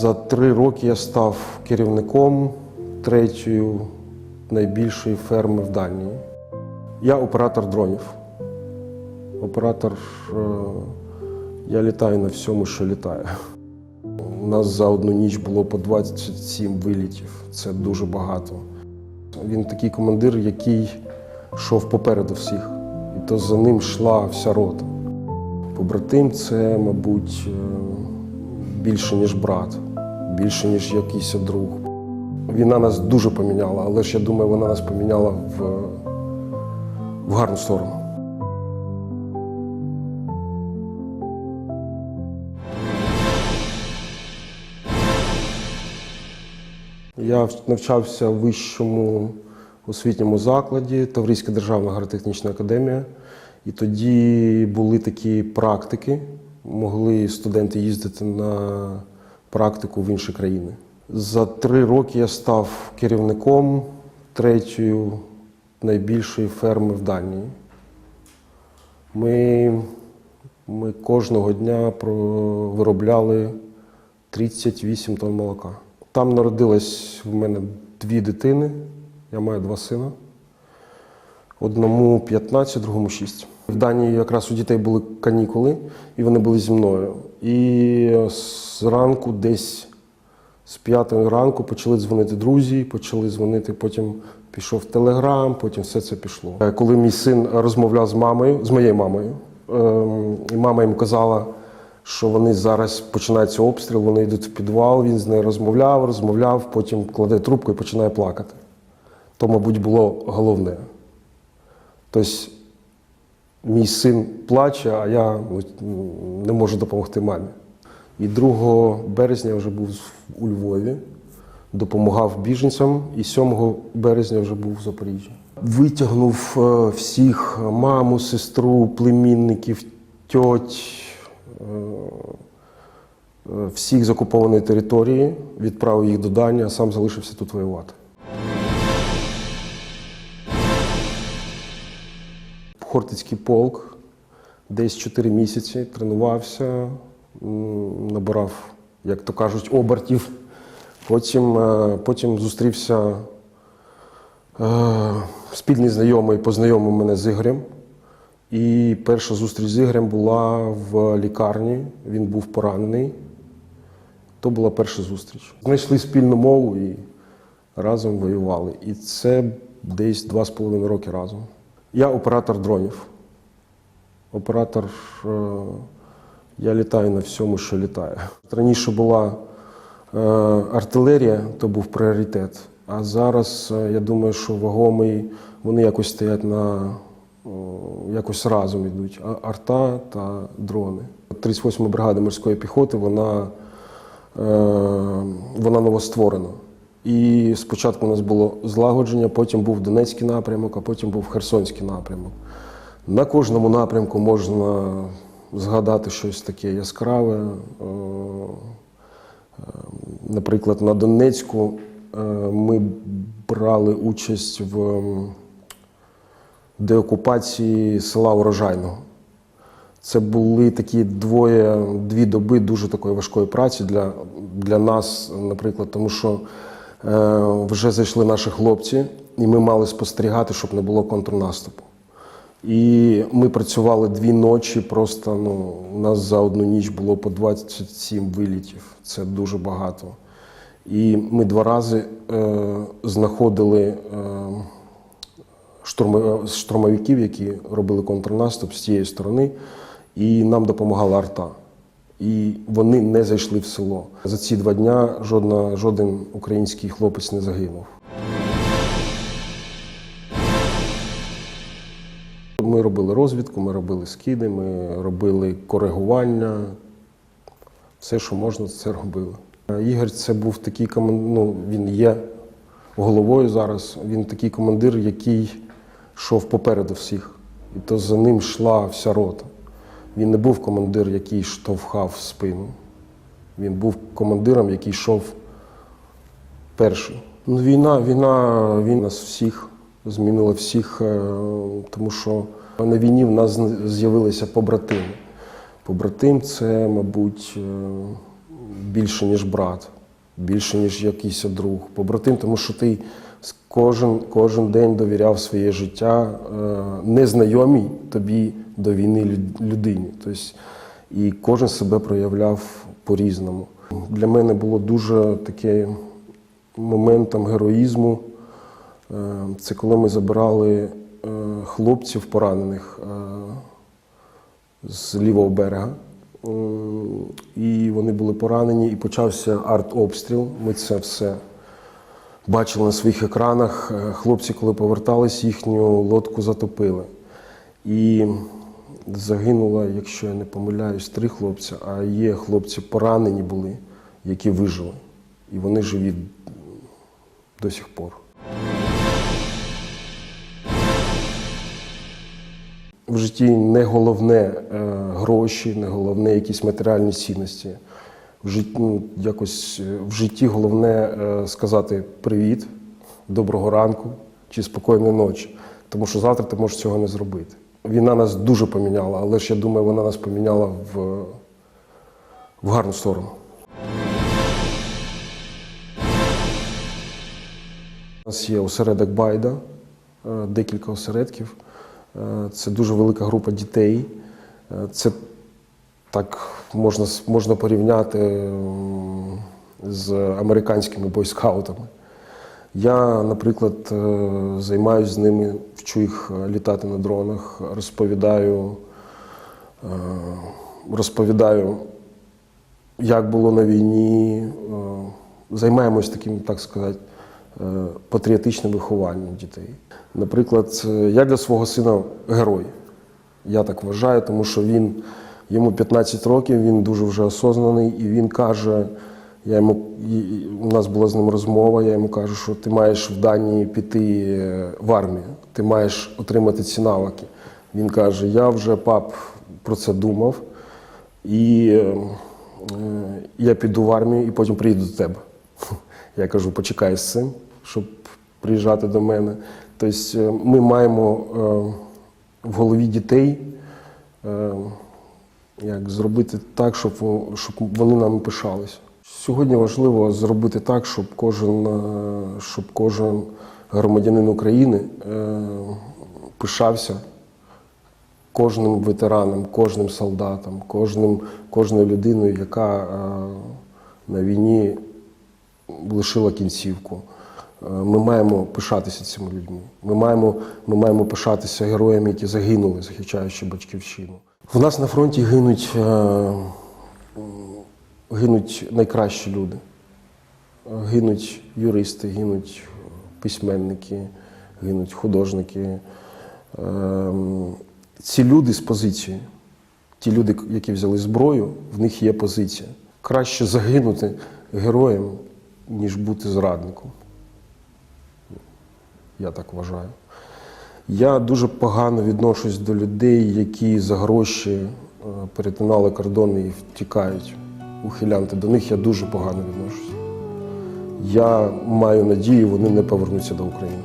За три роки я став керівником третьої найбільшої ферми в Данії. Я оператор дронів. Оператор, е, я літаю на всьому, що літає. У нас за одну ніч було по 27 вилітів. Це дуже багато. Він такий командир, який йшов попереду всіх. І то за ним йшла вся рота. Побратим це, мабуть, е, більше, ніж брат, більше, ніж якийсь друг. Війна нас дуже поміняла, але ж я думаю, вона нас поміняла в, в гарну сторону. Я навчався в вищому освітньому закладі Таврійська державна агротехнічна академія. І тоді були такі практики, могли студенти їздити на практику в інші країни. За три роки я став керівником третьої найбільшої ферми в Данії. Ми, ми кожного дня виробляли 38 тонн молока. Там народилось в мене дві дитини, я маю два сина. Одному 15, другому 6. В Данії якраз у дітей були канікули, і вони були зі мною. І зранку, десь з п'ятої ранку, почали дзвонити друзі, почали дзвонити, потім пішов телеграм, потім все це пішло. Е, Коли мій син розмовляв з мамою, з моєю мамою, ем, і мама йому казала, що вони зараз починається обстріл, вони йдуть в підвал, він з нею розмовляв, розмовляв, потім кладе трубку і починає плакати. То, мабуть, було головне. Тобто мій син плаче, а я не можу допомогти мамі. І 2 березня я вже був у Львові, допомагав біженцям, і 7 березня вже був в Запоріжжі. Витягнув е, всіх маму, сестру, племінників, тьоть, е, е, всіх з окупованої території, відправив їх до Данії, а сам залишився тут воювати. Хортицький полк, десь 4 місяці тренувався, набирав, як то кажуть, обертів. Потім, е, потім зустрівся е, спільний знайомий, познайомив мене з Ігорем. І перша зустріч з Ігорем була в лікарні. Він був поранений. То була перша зустріч. Знайшли спільну мову і разом воювали. І це десь два з половиною роки разом. Я оператор дронів. Оператор, е, я літаю на всьому, що літає. Раніше була е, артилерія, то був пріоритет. А зараз е, я думаю, що вагомий, вони якось стоять на якось разом йдуть. Арта та дрони. 38 бригада морської піхоти, вона, вона новостворена. І спочатку у нас було злагодження, потім був Донецький напрямок, а потім був Херсонський напрямок. На кожному напрямку можна згадати щось таке яскраве. Е, е, Наприклад, на Донецьку е, ми брали участь в деокупації села Урожайного. Це були такі двоє, дві доби дуже такої важкої праці для, для нас, наприклад, тому що вже зайшли наші хлопці, і ми мали спостерігати, щоб не було контрнаступу. І ми працювали дві ночі, просто ну, у нас за одну ніч було по 27 вилітів. Це дуже багато. І ми два рази е, знаходили е, штурмо- штурмовиків, які робили контрнаступ з тієї сторони, і нам допомагала арта. І вони не зайшли в село. За ці два дня жодна, жоден український хлопець не загинув. Ми робили розвідку, ми робили скиди, ми робили коригування. Все, що можна, це робили. Ігор це був такий командир, ну, він є головою зараз. Він такий командир, який йшов попереду всіх. І то за ним йшла вся рота. Він не був командир, який штовхав в спину. Він був командиром, який йшов перший. Ну, війна, війна, він нас всіх змінила всіх, е, тому що на війні в нас з'явилися побратими. Побратим це, мабуть, е, більше, ніж брат, більше, ніж якийсь друг. Побратим, тому що ти кожен, кожен день довіряв своє життя е, незнайомій тобі до війни людині. Тобто, і кожен себе проявляв по-різному. Для мене було дуже таке моментом героїзму. Е, Це коли ми забирали е, хлопців поранених е, з лівого берега. І вони були поранені, і почався артобстріл. Ми це все бачили на своїх екранах. Хлопці, коли повертались, їхню лодку затопили. І загинуло, якщо я не помиляюсь, три хлопці, а є хлопці поранені були, які вижили. І вони живі до сих пор. В житті не головне е, гроші, не головне якісь матеріальні цінності. В житті, ну, якось, е, в житті головне е, сказати привіт, доброго ранку чи спокійної ночі. Тому що завтра ти можеш цього не зробити. Війна нас дуже поміняла, але ж я думаю, вона нас поміняла в, в гарну сторону. У нас є осередок Байда, е, декілька осередків. Е, Це дуже велика група дітей. Е, Це так можна, можна порівняти з американськими бойскаутами. Я, наприклад, е, займаюся з ними, вчу їх е, літати на дронах, розповідаю, е, розповідаю, як було на війні. Займаємось таким, так сказати, патріотичним вихованням дітей. Наприклад, я для свого сина герой. Я так вважаю, тому що він йому 15 років, він дуже вже осознаний, і він каже: я йому, у нас була з ним розмова, я йому кажу, що ти маєш в Данії піти е, в армію, ти маєш отримати ці навики. Він каже: Я вже пап про це думав, і е, я піду в армію і потім приїду до тебе. Я кажу, почекай з цим, щоб приїжджати до мене. Тобто е, ми маємо е, в голові дітей е, як зробити так, щоб, щоб вони нами пишались. Сьогодні важливо зробити так, щоб кожен, е, щоб кожен громадянин України е, пишався кожним ветераном, кожним солдатом, кожним, кожною людиною, яка е, на війні лишила кінцівку. Ми маємо пишатися цими людьми. Ми маємо, ми маємо пишатися героями, які загинули, захищаючи батьківщину. В нас на фронті гинуть, гинуть найкращі люди. Гинуть юристи, гинуть письменники, гинуть художники. Ем, Ці люди з позиції, ті люди, які взяли зброю, в них є позиція. Краще загинути героєм, ніж бути зрадником. Я так вважаю. Я дуже погано відношусь до людей, які за гроші е, перетинали кордони і втікають. Ухилянти. До них я дуже погано відношусь. Я маю надію, вони не повернуться до України.